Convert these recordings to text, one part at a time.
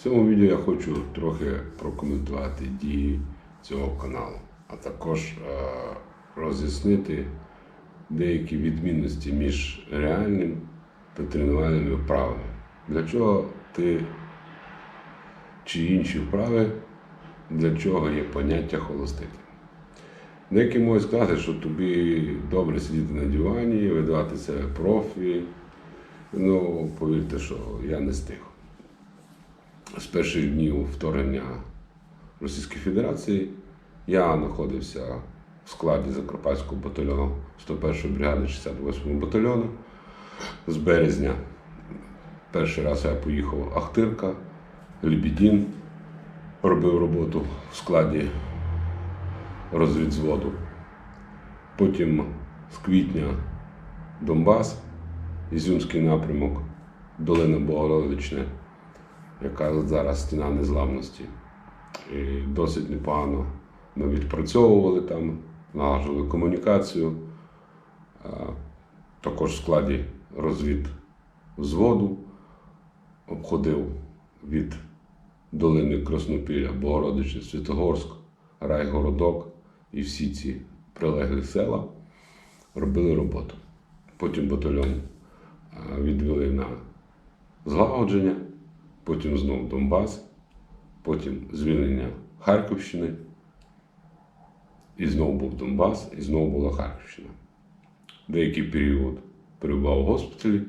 В цьому відео я хочу трохи прокоментувати дії цього каналу, а також е, роз'яснити деякі відмінності між реальним та тренувальними вправами. Для чого ти чи інші вправи, для чого є поняття холостити. Деякі можуть сказати, що тобі добре сидіти на дивані, видавати себе профі. Ну, повірте, що я не стиг. З перших днів вторгнення Російської Федерації я знаходився в складі Закарпатського батальйону 101 бригади 68 батальйону. З березня перший раз я поїхав Ахтирка, Лебідін, робив роботу в складі розвідзводу. Потім з квітня Донбас, Ізюмський напрямок, Долина Богородичне, яка зараз стіна незламності. І досить непогано ми відпрацьовували там, налагодили комунікацію. Також в складі розвід взводу обходив від долини Краснопілля, Богородичне, Святогорськ, Райгородок і всі ці прилеглі села робили роботу. Потім батальйон відвели на злагодження, потім знову Донбас, потім звільнення Харківщини, і знову був Донбас, і знову була Харківщина. Деякий період перебував в госпіталі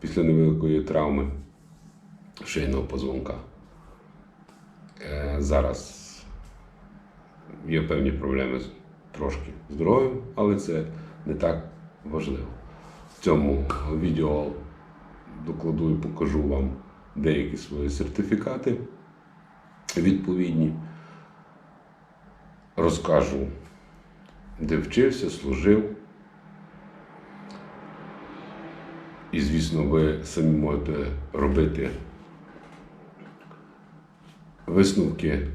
після невеликої травми шийного позвонка. Е, Зараз є певні проблеми з- трошки здоров'ям, але це не так важливо. В цьому відео докладу і покажу вам деякі свої сертифікати відповідні. Розкажу, де вчився, служив. І, звісно, ви самі можете робити висновки,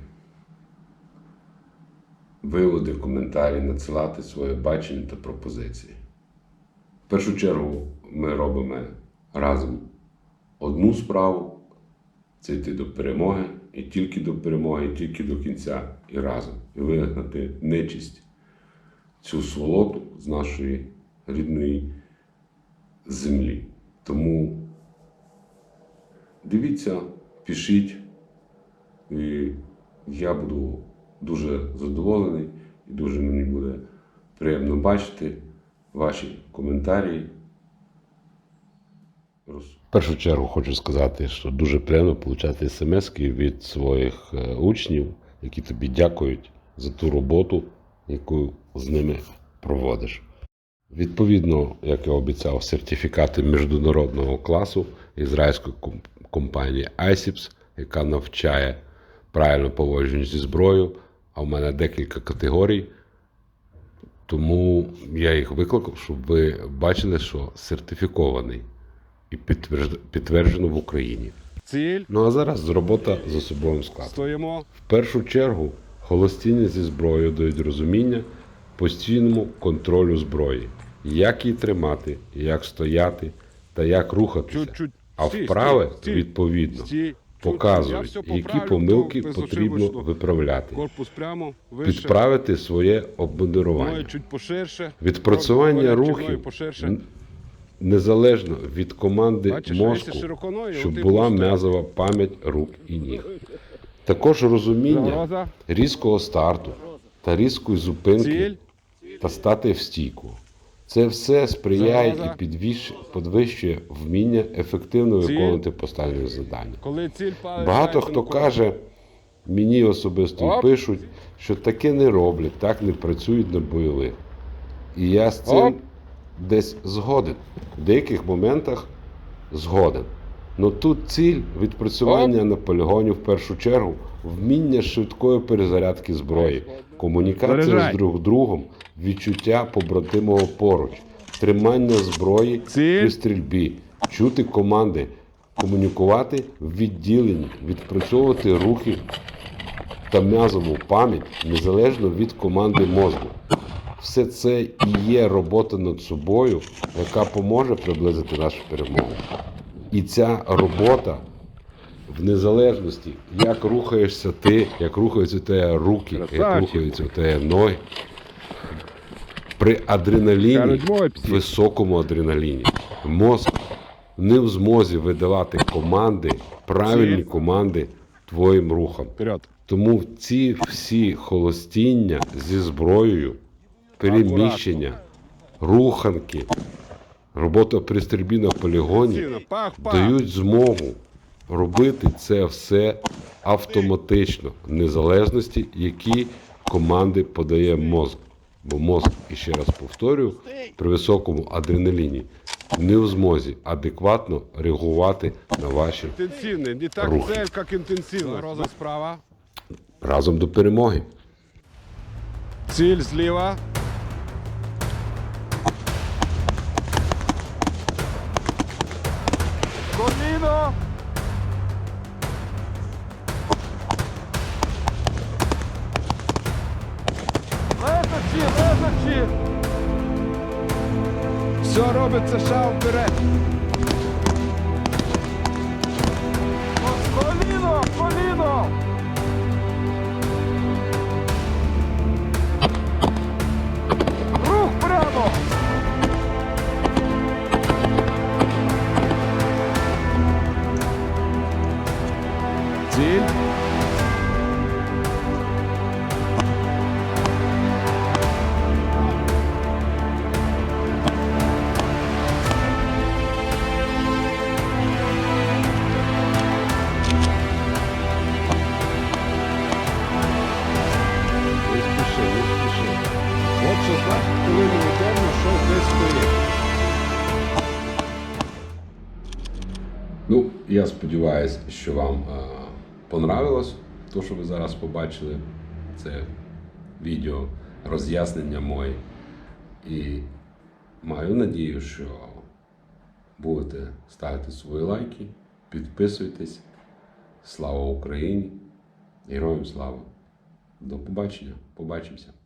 виводи, коментарі, надсилати своє бачення та пропозиції. В першу чергу ми робимо разом одну справу це йти до перемоги, і тільки до перемоги, і тільки до кінця, і разом. І вигнати нечисть, цю сволоту з нашої рідної землі. Тому дивіться, пишіть, і я буду дуже задоволений і дуже мені буде приємно бачити ваші коментарі. В першу чергу хочу сказати, що дуже приємно отримати смс від своїх е, учнів, які тобі дякують за ту роботу, яку з ними проводиш. Відповідно, як я обіцяв, сертифікати міжнародного класу ізраїльської компанії ISIPS, яка навчає правильно поводженню зі зброєю, а в мене декілька категорій. Тому я їх викликав, щоб ви бачили, що сертифікований і підтверджено в Україні. Ціль, Ну а зараз робота з особовим складом. стоїмо. В першу чергу холостіння зі зброєю дають розуміння постійному контролю зброї, як її тримати, як стояти та як рухатися. Чуть-чуть. А вправи відповідно. Показують, які помилки потрібно виправляти, Корпус прямо, вище. підправити своє обмундирування. чуть. Відпрацювання рухів незалежно від команди Бачиш, мозку, щоб була м'язова пам'ять рук і ніг. Також розуміння різкого старту та різкої зупинки та стати в стійку. Це все сприяє і підвищ- підвищує вміння ефективно виконувати поставлені завдання. Багато хто каже, мені особисто пишуть, що таке не роблять, так не працюють на бойових. І я з цим. Десь згоден. В деяких моментах згоден. Но тут ціль відпрацювання на полігоні в першу чергу вміння швидкої перезарядки зброї, комунікація Заряджай. з друг другом, відчуття побратимого поруч, тримання зброї Ціль. при стрільбі, чути команди, комунікувати в відділенні, відпрацьовувати рухи та м'язову пам'ять незалежно від команди мозку. Все це і є робота над собою, яка поможе приблизити нашу перемогу. І ця робота в незалежності, як рухаєшся ти, як рухаються тебе руки, як рухаються тебе ноги. При адреналіні, високому адреналіні, мозк не в змозі видавати команди, правильні команди твоїм рухам. Тому ці всі холостіння зі зброєю, переміщення, руханки, робота при стрільбі на полігоні дають змогу робити це все автоматично, в незалежності, які команди подає мозк. Бо мозк, і ще раз повторюю, при високому адреналіні не в змозі адекватно реагувати на ваші Интенсивный. Не так Рух. цель, как интенсивно. Роза справа. разом до перемоги. Ціль зліва. Лежачи. Все робиться шаг вперед. Коліно, коліно. Рух прямо! Ціль. Я сподіваюся, що вам е, понравилось те, що ви зараз побачили. Це відео, роз'яснення моє. І маю надію, що будете ставити свої лайки, підписуйтесь. Слава Україні! Героям слава! До побачення! Побачимося!